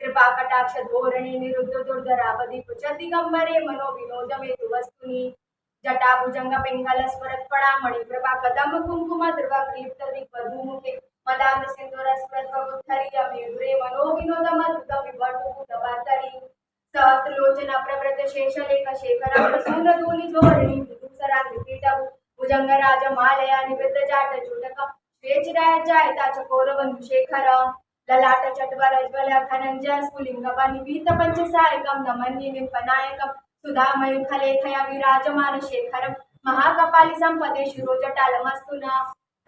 कृपा कटाक्ष धोरणे निरुद्ध दुर्धरापदि कुच दिगम्बरे मनो विनोद मेतु वस्तुनि जटाभुजंग पिंगल स्फुरत्फणा मणिप्रभा कदम कुंकुम ध्रुव क्लिप्त दिग्वधूमुखे। अमेरुरे मनो विनोद मधुद विभटु दवातरि सहस्रलोचन प्रवृत शेषलेख शेखर प्रसून धूलि धोरणी विदूसरा विपीठम् भुजंगराज मालया निवृत्त जाट चूटक। श्रेचिराजाय चकोर बंधु ललाट चटवर ज्वल धनंजय स्फुलिंग निभीत पंचसायकं, नमन्ये निपनायकं सुधामय खलेखया विराजमान शेखरं, महाकपाली संपदे शिरोजटालमस्तु न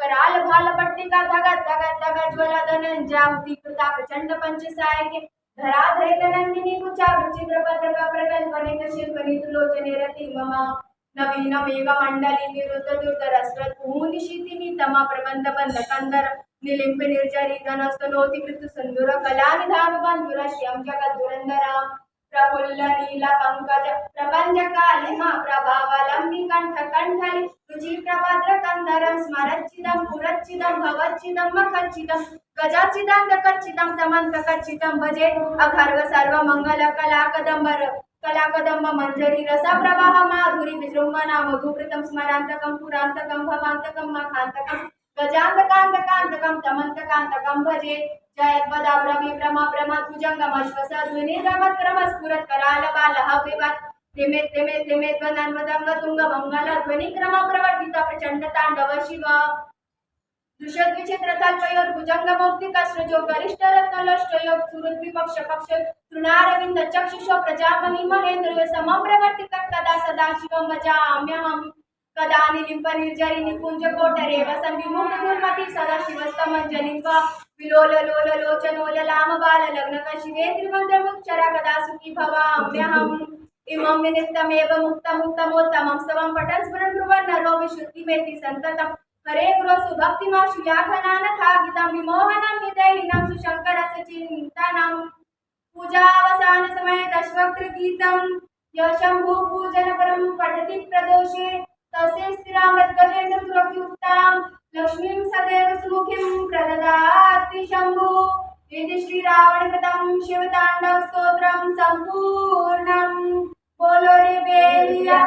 कराल भाल पट्टिका धगत धगत धगत ज्वल धनंजयावती कृता प्रचंड पंचसायके। धराधरे नंदिनी कुचा, विचित्र पत्रक प्रकल्पने शिल्पनी तुलोचने रति मम। नवीन मेघ मंडली निरुद्ध दुर्धरस्रत निशितिनी तमा प्रबंध बंध कंदर निलिंप निर्जरी धनस्तनोति कृत सुंदर कला निधान बंधुर श्याम जगत दुरंदर प्रफुल्ल नील पंकज प्रपंच कालिमा प्रभावलंबि कंठ कंठलि। रुचि प्रभद्र कंदरं स्मरच्चिदं पुरच्चिदं भवच्चिदं मखच्चिदं गजाच्चिदं दकच्चिदं तमन्तकच्चिदं भजे अखर्व सर्व मंगल कला कदंबर कला कदंब मंजरी रस प्रवाह माधुरी विजृंभणा गजांत कांत कांत कंत मंत कांत कम भजे। जयत बदाब्र विभ्रमा भ्रमा तुजंगमश्वस ध्वनिर्गमत क्रमस्फुरत कराल बाल हविवत तिमेत तिमेत तिमेत वनन्वदंग तुंग मंगल ध्वनिक्रम प्रवर्तित प्रचंड तांडव शिव दृशद्विचित्रताल्पयोर्भुजङ्गमौक्तिकस्रजो गरिष्ठरत्नलष्टयो सुहृद्विपक्ष पक्ष तृणारविन्द चक्षुषो प्रजामहि महेन्द्रयो समं प्रवर्तितं तदा सदा शिवं भजाम्यहम्। कदा निलिम्प निर्जरि निकुञ्ज कोटरे वसन् विमुक्त दुर्मति सदा शिवस्तमञ्जलिम्ब विलोल लोल लोचनोल लाम बाल लग्न कशिवे त्रिमन्त्रमुच्चरा कदा सुखी भवाम्यहम् इमं विनित्यमेव मुक्तमुत्तमोत्तमं स्तवं पठन् स्मरन् ब्रुवन् नरो विशुद्धिमेति सन्ततम् हरे गुरोसु भक्तिमाशु याघनानथागितं विमोहनं विदैहिनं सुशङ्करस्य पूजावसानसमये दशवक्त्रगीतं य पठति तस्य स्थिरामृतगजेन्द्रदुरभ्युक्तां लक्ष्मीं सदैव सुमुखीं प्रददाति शम्भु। इति श्रीरावणकृतं बोलो रे बेलिया